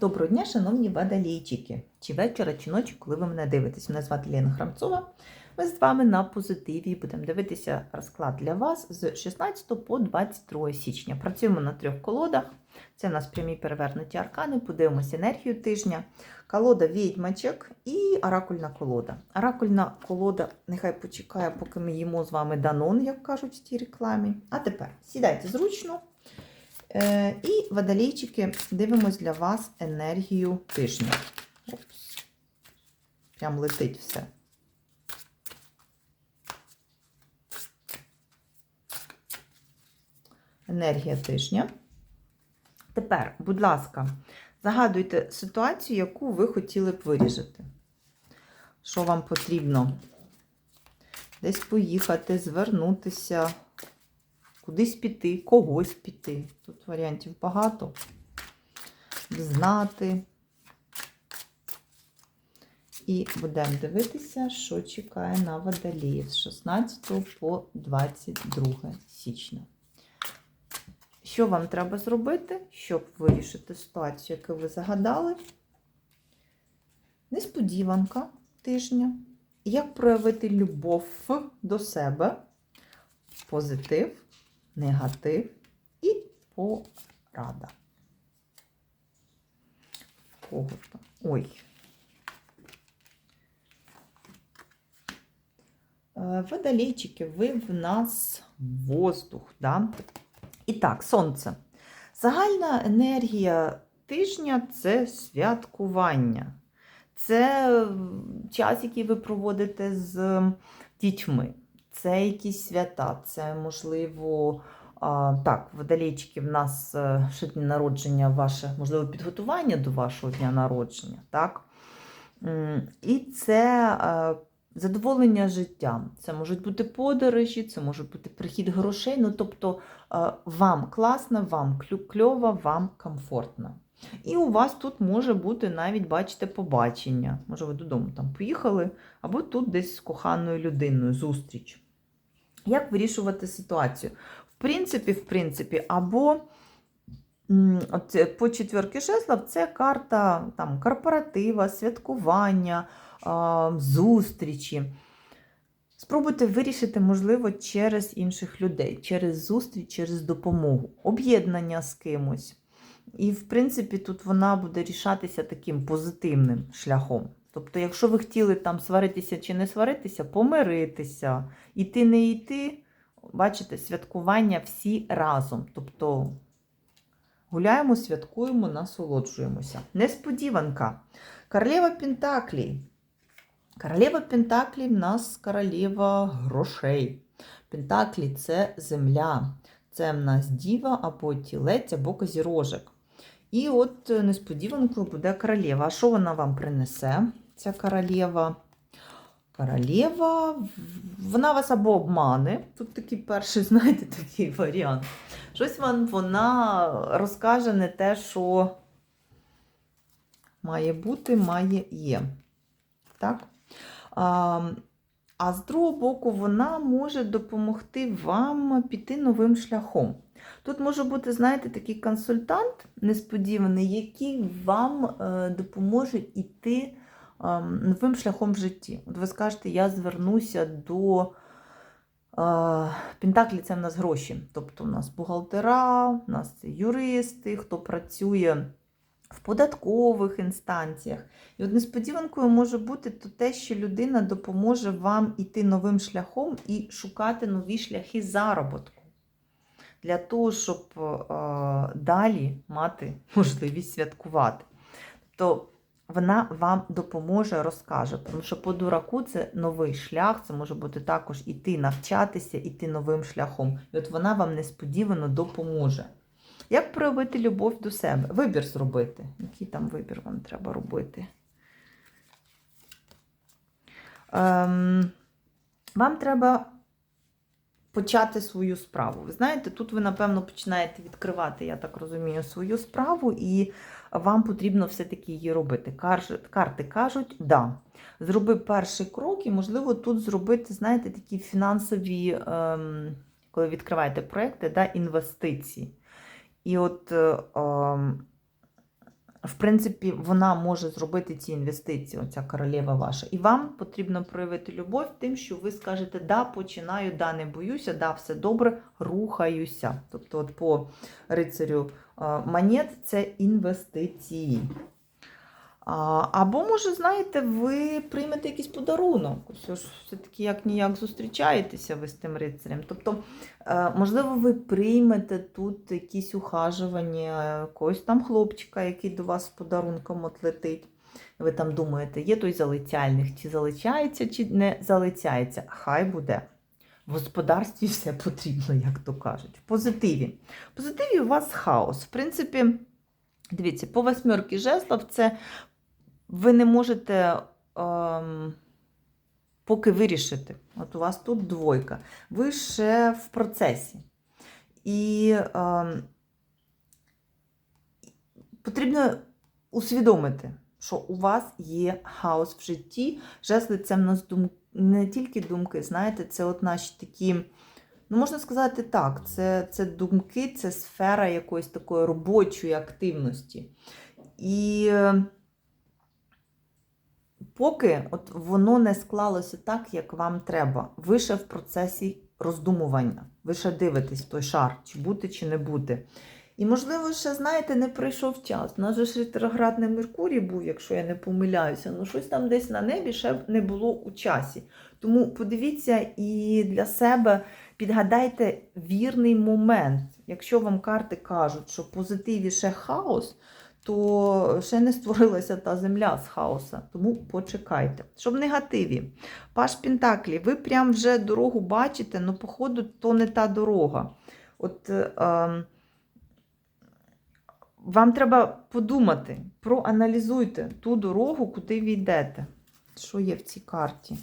Доброго дня, шановні водолійчики! Чи вечора, чи ночі, коли ви мене дивитесь. Мене звати Лена Храмцова. Ми з вами на позитиві будемо дивитися розклад для вас з 16 по 22 січня. Працюємо на трьох колодах. Це у нас прямі перевернуті аркани. Подивимося енергію тижня, колода відьмачок і оракульна колода. Оракульна колода нехай почекає, поки ми їмо з вами данон, як кажуть в тій рекламі. А тепер сідайте зручно. Е, І водолійчики, дивимось для вас енергію тижня. Опс. Прям летить все. Енергія тижня. Тепер, будь ласка, загадуйте ситуацію, яку ви хотіли б вирішити. Що вам потрібно? Десь поїхати, звернутися кудись піти, когось піти. Тут варіантів багато. Знати. І будемо дивитися, що чекає на водоліїв з 16 по 22 січня. Що вам треба зробити, щоб вирішити ситуацію, яку ви загадали? Несподіванка тижня. Як проявити любов до себе, позитив негатив і порада. Кого там? Ой. Е, Водолейчики, ви в нас воздух, да? І так, сонце. Загальна енергія тижня це святкування. Це час, який ви проводите з дітьми це якісь свята, це, можливо, а, так, водолійчики в нас ще дні народження, ваше, можливо, підготування до вашого дня народження. так? І це е, задоволення життям. Це можуть бути подорожі, це може бути прихід грошей. Ну, тобто е, вам класно, вам кльово, вам комфортно. І у вас тут може бути навіть, бачите, побачення. Може, ви додому там поїхали, або тут десь з коханою людиною зустріч. Як вирішувати ситуацію? В принципі, в принципі, або по четверки жезлов це карта там, корпоратива, святкування, зустрічі. Спробуйте вирішити, можливо, через інших людей, через зустріч, через допомогу, об'єднання з кимось. І, в принципі, тут вона буде рішатися таким позитивним шляхом. Тобто, якщо ви хотіли там сваритися чи не сваритися, помиритися, іти не йти, бачите, святкування всі разом. Тобто гуляємо, святкуємо, насолоджуємося. Несподіванка. Королева Пентаклі. Королева Пентаклі в нас королева грошей. Пентаклі це земля. Це в нас діва або тілець, або козірожик. І от несподіванкою буде королева. А що вона вам принесе? Ця королева? Королева, вона вас або обмане. Тут такий перший, знаєте, такий варіант. Щось вам вона розкаже не те, що має бути, має є. Так? А, а з другого боку, вона може допомогти вам піти новим шляхом. Тут може бути, знаєте, такий консультант несподіваний, який вам е, допоможе йти новим шляхом в житті. От ви скажете, я звернуся до Пентаклі це в нас гроші. Тобто у нас бухгалтера, у нас юристи, хто працює в податкових інстанціях. І от несподіванкою може бути то те, що людина допоможе вам йти новим шляхом і шукати нові шляхи заробітку для того, щоб далі мати можливість святкувати. Тобто вона вам допоможе, розкаже, тому що по дураку це новий шлях, це може бути також іти навчатися, іти новим шляхом. І от вона вам несподівано допоможе. Як проявити любов до себе? Вибір зробити. Який там вибір вам треба робити? Ем, Вам треба почати свою справу. Ви знаєте, тут ви, напевно, починаєте відкривати, я так розумію, свою справу, і вам потрібно все-таки її робити. Карти кажуть, да. Зроби перший крок, і, можливо, тут зробити, знаєте, такі фінансові, ем, коли відкриваєте проекти, да, інвестиції. І от ем, в принципі, вона може зробити ці інвестиції, оця королева ваша. І вам потрібно проявити любов тим, що ви скажете да, починаю, да, не боюся, да, все добре, рухаюся. Тобто, от по рицарю е, монет це інвестиції. Або, може, знаєте, ви приймете якийсь подарунок. Ось все-таки як ніяк зустрічаєтеся ви з тим рицарем. Тобто, е, можливо, ви приймете тут якісь ухажування якогось там хлопчика, який до вас з подарунком от летить. Ви там думаєте, є той залицяльник, чи залицяється, чи не залицяється. Хай буде. В господарстві все потрібно, як то кажуть. В позитиві. В позитиві у вас хаос. В принципі, дивіться, по восьмерки жезлов це ви не можете ем, поки вирішити. От у вас тут двойка. Ви ще в процесі. І ем, потрібно усвідомити, що у вас є хаос в житті. Жесли це в нас дум... не тільки думки, знаєте, це от наші такі. Ну, можна сказати так, це, це думки, це сфера якоїсь такої робочої активності. І е, поки от воно не склалося так, як вам треба, ви ще в процесі роздумування. Ви ще дивитесь той шар, чи бути, чи не бути. І, можливо, ще, знаєте, не прийшов час. У нас же ж ретроградний Меркурій був, якщо я не помиляюся, ну щось там десь на небі ще не було у часі. Тому подивіться і для себе підгадайте вірний момент. Якщо вам карти кажуть, що позитиві ще хаос, то ще не створилася та земля з хаоса. Тому почекайте. Що в негативі? Паш Пентаклі, ви прям вже дорогу бачите, але, походу, то не та дорога. От е, вам треба подумати, проаналізуйте ту дорогу, куди ви йдете. Що є в цій карті?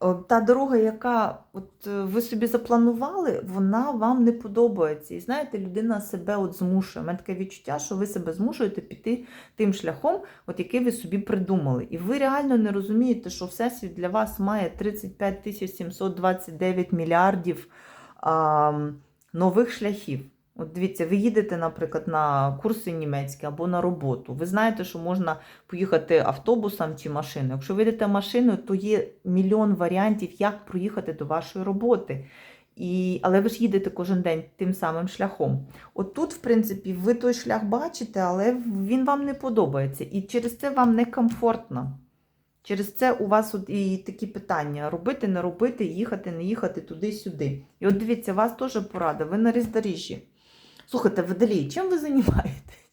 О, Та дорога, яка от е, ви собі запланували, вона вам не подобається. І знаєте, людина себе от змушує. У мене таке відчуття, що ви себе змушуєте піти тим шляхом, от який ви собі придумали. І ви реально не розумієте, що Всесвіт для вас має 35 729 мільярдів а, нових шляхів. От дивіться, ви їдете, наприклад, на курси німецькі або на роботу. Ви знаєте, що можна поїхати автобусом чи машиною. Якщо ви йдете машиною, то є мільйон варіантів, як проїхати до вашої роботи. І, але ви ж їдете кожен день тим самим шляхом. От тут, в принципі, ви той шлях бачите, але він вам не подобається. І через це вам некомфортно. Через це у вас от і такі питання: робити, не робити, їхати, не їхати туди-сюди. І от дивіться, у вас теж порада, ви на роздоріжжі. Слухайте, Водолій, чим ви займаєтесь?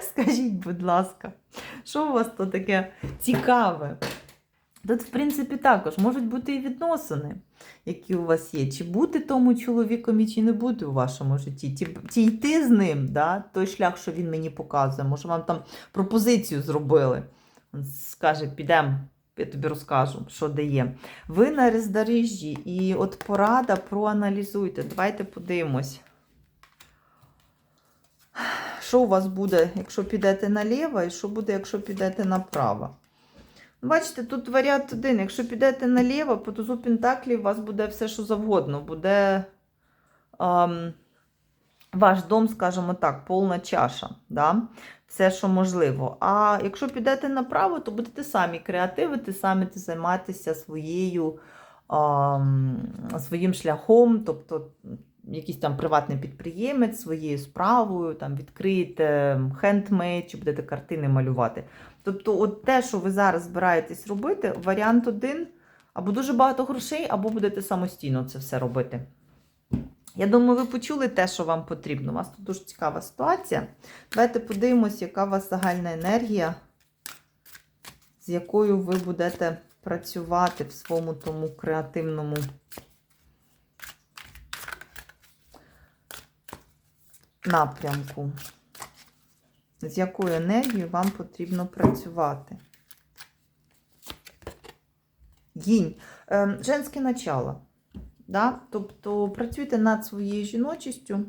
Скажіть, будь ласка, що у вас то таке цікаве? Тут, в принципі, також можуть бути і відносини, які у вас є. Чи бути тому чоловіком, і чи не бути у вашому житті, чи йти з ним, да? той шлях, що він мені показує. Може, вам там пропозицію зробили. Він Скаже, підемо, я тобі розкажу, що дає. Ви на роздоріжжі, і от порада проаналізуйте. Давайте подивимось. Що у вас буде, якщо підете наліво, і що буде, якщо підете направо? Бачите, тут варіант один. Якщо підете наліво, по тузу Пентаклі у вас буде все, що завгодно. Буде ем, ваш дом, скажімо так, повна чаша. Да? Все, що можливо. А якщо підете направо, то будете самі креативити, самі займатися своєю, ем, своїм шляхом. Тобто якийсь там приватний підприємець своєю справою, там відкриєте хендмейд, чи будете картини малювати. Тобто, от те, що ви зараз збираєтесь робити, варіант один, або дуже багато грошей, або будете самостійно це все робити. Я думаю, ви почули те, що вам потрібно. У вас тут дуже цікава ситуація. Давайте подивимось, яка у вас загальна енергія, з якою ви будете працювати в своєму тому креативному напрямку. З якою енергією вам потрібно працювати? Гінь. Е, женське начало. Да? Тобто працюйте над своєю жіночістю,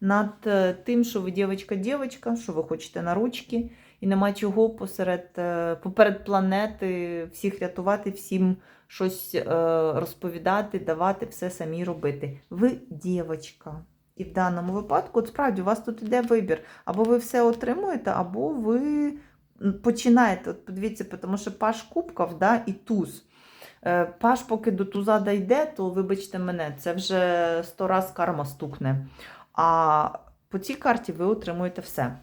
над е, тим, що ви дівчинка-дівчинка, що ви хочете на ручки, і нема чого посеред, е, поперед планети всіх рятувати, всім щось е, розповідати, давати, все самі робити. Ви дівчинка. І в даному випадку, от справді, у вас тут іде вибір. Або ви все отримуєте, або ви починаєте. От подивіться, тому що паш кубків да, і туз. Е, Паш, поки до туза дійде, то вибачте мене, це вже сто раз карма стукне. А по цій карті ви отримуєте все.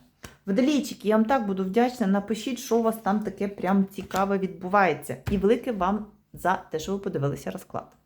Водолійчики, я вам так буду вдячна. Напишіть, що у вас там таке прям цікаве відбувається. І велике вам за те, що ви подивилися розклад.